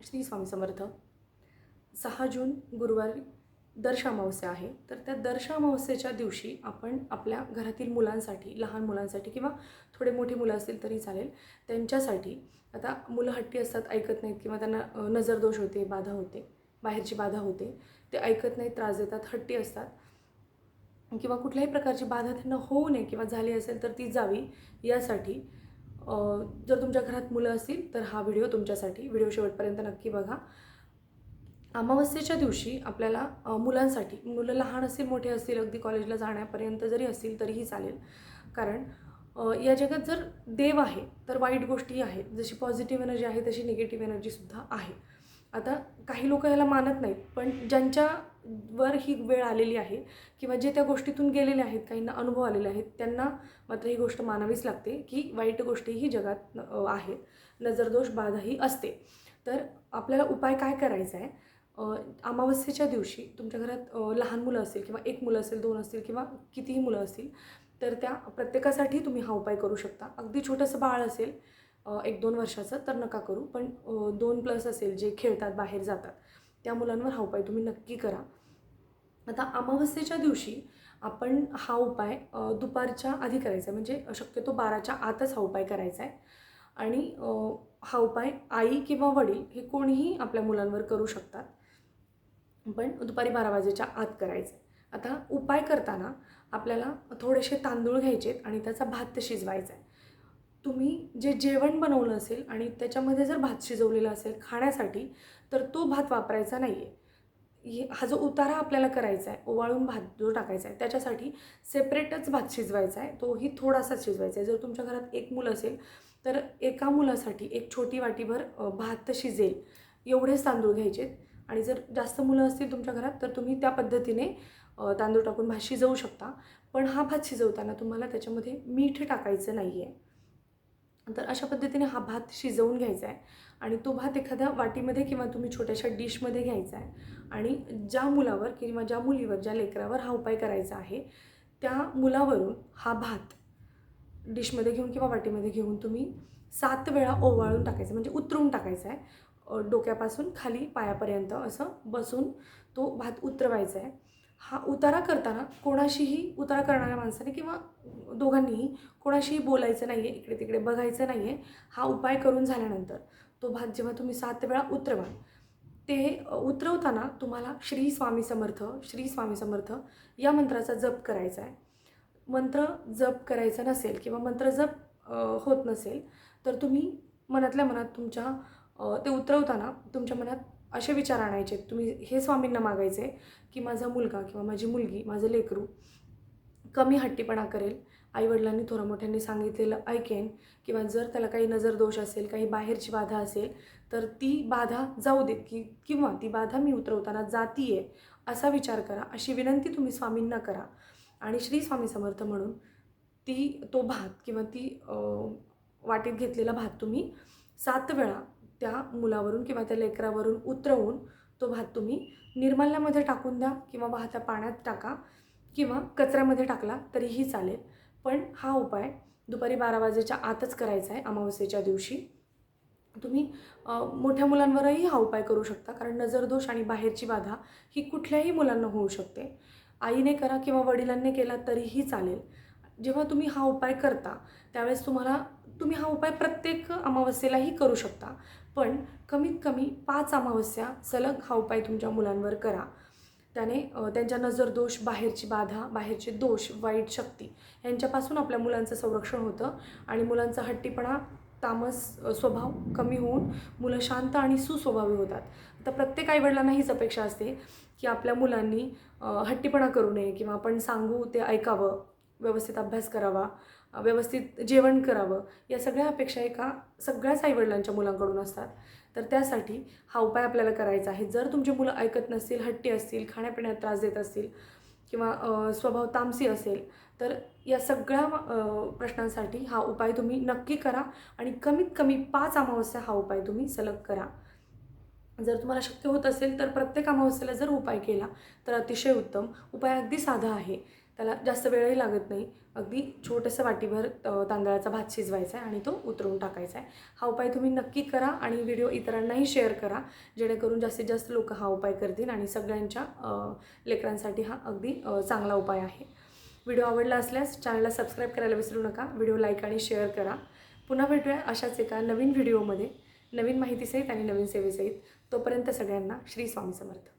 श्री स्वामी समर्थ सहा जून गुरुवारी दर्श अमावस्या आहे. तर त्या दर्श अमावस्येच्या दिवशी आपण आपल्या घरातील मुलांसाठी लहान मुलांसाठी किंवा थोडे मोठी मुलं असतील तरी चालेल त्यांच्यासाठी आता मुलं हट्टी असतात ऐकत नाहीत किंवा त्यांना नजरदोष होते बाधा होते बाहेरची बाधा होते ते ऐकत नाहीत त्रास देतात हट्टी असतात. किंवा कुठल्याही प्रकारची बाधा त्यांना होऊ नये किंवा झाली असेल तर ती जावी यासाठी जर तुमच्या घरात मुलं असतील तर हा व्हिडिओ तुमच्यासाठी व्हिडिओ शेवटपर्यंत नक्की बघा. अमावस्येच्या दिवशी आपल्याला मुलांसाठी मुलं लहान असतील मोठे असतील अगदी कॉलेजला जाण्यापर्यंत जरी असतील तरीही चालेल. कारण या जगात जर देव आहे तर वाईट गोष्टी आहेत. जशी पॉझिटिव्ह एनर्जी आहे तशी निगेटिव्ह एनर्जीसुद्धा आहे. आता काही लोक ह्याला मानत नाहीत पण ज्यांच्या वर ही वेळ आलेली आहे किंवा जे त्या गोष्टीतून गेलेले आहेत काहींना अनुभव आलेले आहेत त्यांना मात्र ही गोष्ट मानावीच लागते की वाईट गोष्टीही जगात आहेत. नजरदोष बाधाही असते. तर आपल्याला उपाय काय करायचा आहे अमावस्येच्या दिवशी तुमच्या घरात लहान मुलं असतील किंवा एक मुलं असेल दोन असतील किंवा कितीही मुलं असतील तर त्या प्रत्येकासाठी तुम्ही हा उपाय करू शकता. अगदी छोटंसं बाळ असेल एक दोन वर्षाचं तर नका करू. पण दोन प्लस असेल जे खेळतात बाहेर जातात त्या मुलांवर हा उपाय तुम्ही नक्की करा. आता अमावस्येच्या दिवशी आपण हा उपाय दुपारच्या आधी करायचा आहे. म्हणजे शक्यतो बाराच्या आतच हा उपाय करायचा आहे. आणि हा उपाय आई किंवा वडील हे कोणीही आपल्या मुलांवर करू शकतात. पण दुपारी बारा वाजेच्या आत करायचं आहे. आता उपाय करताना आपल्याला थोडेसे तांदूळ घ्यायचे आणि त्याचा भात शिजवायचा आहे. तुम्ही जे जेवण बनवलं असेल आणि त्याच्यामध्ये जर भात शिजवलेला असेल खाण्यासाठी तर तो भात वापरायचा नाही आहे हा जो उतारा आपल्याला करायचा आहे ओवाळून भात जो टाकायचा आहे त्याच्यासाठी सेपरेटच भात शिजवायचा आहे. तोही थोडासा शिजवायचा आहे. जर तुमच्या घरात एक मुलं असेल तर एका मुलासाठी एक छोटी वाटीभर भात शिजेल. एवढेच तांदूळ घ्यायचेत आणि जर जास्त मुलं असतील तुमच्या घरात तर तुम्ही त्या पद्धतीने तांदूळ टाकून भात शिजवू शकता. पण हा भात शिजवताना तुम्हाला त्याच्यामध्ये मीठ टाकायचं नाही आहे तर अशा पद्धतीने हा भात शिजवून घ्यायचा आहे आणि तो भात एखाद्या वाटीमध्ये किंवा तुम्ही छोट्याशा डिशमध्ये घ्यायचा आहे आणि ज्या मुलावर किंवा ज्या मुलीवर ज्या लेकरावर हा उपाय करायचा आहे त्या मुलावरून हा भात डिशमध्ये घेऊन किंवा वाटीमध्ये घेऊन तुम्ही सात वेळा ओवाळून टाकायचं म्हणजे उतरून टाकायचा आहे डोक्यापासून खाली पायापर्यंत असं बसून तो भात उतरवायचा आहे हा उतारा करताना कोणाशीही उतारा करणाऱ्या माणसाने किंवा दोघांनीही कोणाशीही बोलायचं नाही आहे इकडे तिकडे बघायचं नाही आहे हा उपाय करून झाल्यानंतर तो भात जेव्हा तुम्ही सात वेळा उतरवाल ते उतरवताना तुम्हाला श्री स्वामी समर्थ श्री स्वामी समर्थ या मंत्राचा जप करायचा आहे. मंत्र जप करायचा नसेल किंवा मंत्र जप होत नसेल तर तुम्ही मनातल्या मनात तुमच्या ते उतरवताना तुमच्या मनात असे विचार आणायचे. तुम्ही हे स्वामींना मागायचे की माझा मुलगा किंवा माझी मुलगी माझं लेकरू कमी हट्टीपणा करेल. आईवडिलांनी थोडं मोठ्यांनी सांगितलेलं ऐकेन किंवा जर त्याला काही नजर दोष असेल काही बाहेरची बाधा असेल तर ती बाधा जाऊ देत की किंवा ती बाधा मी उतरवताना जातीये असा विचार करा. अशी विनंती तुम्ही स्वामींना करा. आणि श्री स्वामी समर्थ म्हणून ती तो भात किंवा ती वाटेत वाटीत घेतलेला भात तुम्ही सात वेळा त्या मुलावरून किंवा त्या लेकरावरून उतरवून तो भात तुम्ही निर्माल्यामध्ये टाकून द्या किंवा वाहत्या पाण्यात टाका किंवा कचऱ्यामध्ये टाकला तरीही चालेल. पण हा उपाय दुपारी बारा वाजेच्या आतच करायचा आहे अमावस्येच्या दिवशी. तुम्ही मोठ्या मुलांवरही हा उपाय करू शकता कारण नजरदोष आणि बाहेरची बाधा ही कुठल्याही मुलांना होऊ शकते. आईने करा किंवा वडिलांनी केला तरीही चालेल. जेव्हा तुम्ही हा उपाय करता त्यावेळेस तुम्हाला तुम्ही हा उपाय प्रत्येक अमावस्येलाही करू शकता. पण कमीत कमी पाच अमावस्या सलग हा उपाय तुमच्या मुलांवर करा. त्याने त्यांच्या त्यांच्या नजरदोष बाहेरची बाधा बाहेरचे दोष वाईट शक्ती यांच्यापासून आपल्या मुलांचं संरक्षण होतं आणि मुलांचा हट्टीपणा तामस स्वभाव कमी होऊन मुलं शांत आणि सुस्वभावी होतात. आता प्रत्येक आईवडिलांना हीच अपेक्षा असते की आपल्या मुलांनी हट्टीपणा करू नये किंवा आपण सांगू ते ऐकावं. व्यवस्थित अभ्यास करावा व्यवस्थित जेवण करावं या सगळ्या अपेक्षा एका सगळ्याच आईवडिलांच्या मुलांकडून असतात. तर त्यासाठी हा उपाय आपल्याला करायचा आहे. जर तुमची मुलं ऐकत नसतील हट्टी असतील खाण्यापिण्यात त्रास देत असतील किंवा स्वभाव तामसी असेल तर या सगळ्या प्रश्नांसाठी हा उपाय तुम्ही नक्की करा आणि कमीत कमी पाच अमावस्या हा उपाय तुम्ही सलग करा. जर तुम्हाला शक्य होत असेल तर प्रत्येक अमावस्येला जर उपाय केला तर अतिशय उत्तम. उपाय अगदी साधा आहे. त्याला जास्त वेळही लागत नाही. अगदी छोटंसं वाटीभर तांदळाचा भात शिजवायचा आहे आणि तो उतरवून टाकायचा आहे. हा उपाय तुम्ही नक्की करा आणि व्हिडिओ इतरांनाही शेअर करा जेणेकरून जास्तीत जास्त लोक हा उपाय करतील आणि सगळ्यांच्या लेकरांसाठी हा अगदी चांगला उपाय आहे. व्हिडिओ आवडला असल्यास चॅनलला सबस्क्राईब करायला विसरू नका. व्हिडिओ लाईक आणि शेअर करा. पुन्हा भेटूया अशाच एका नवीन व्हिडिओमध्ये. नवीन माहितीसहित आणि नवीन सेवेसहित. तोपर्यंत सगळ्यांना श्री स्वामी समर्थ.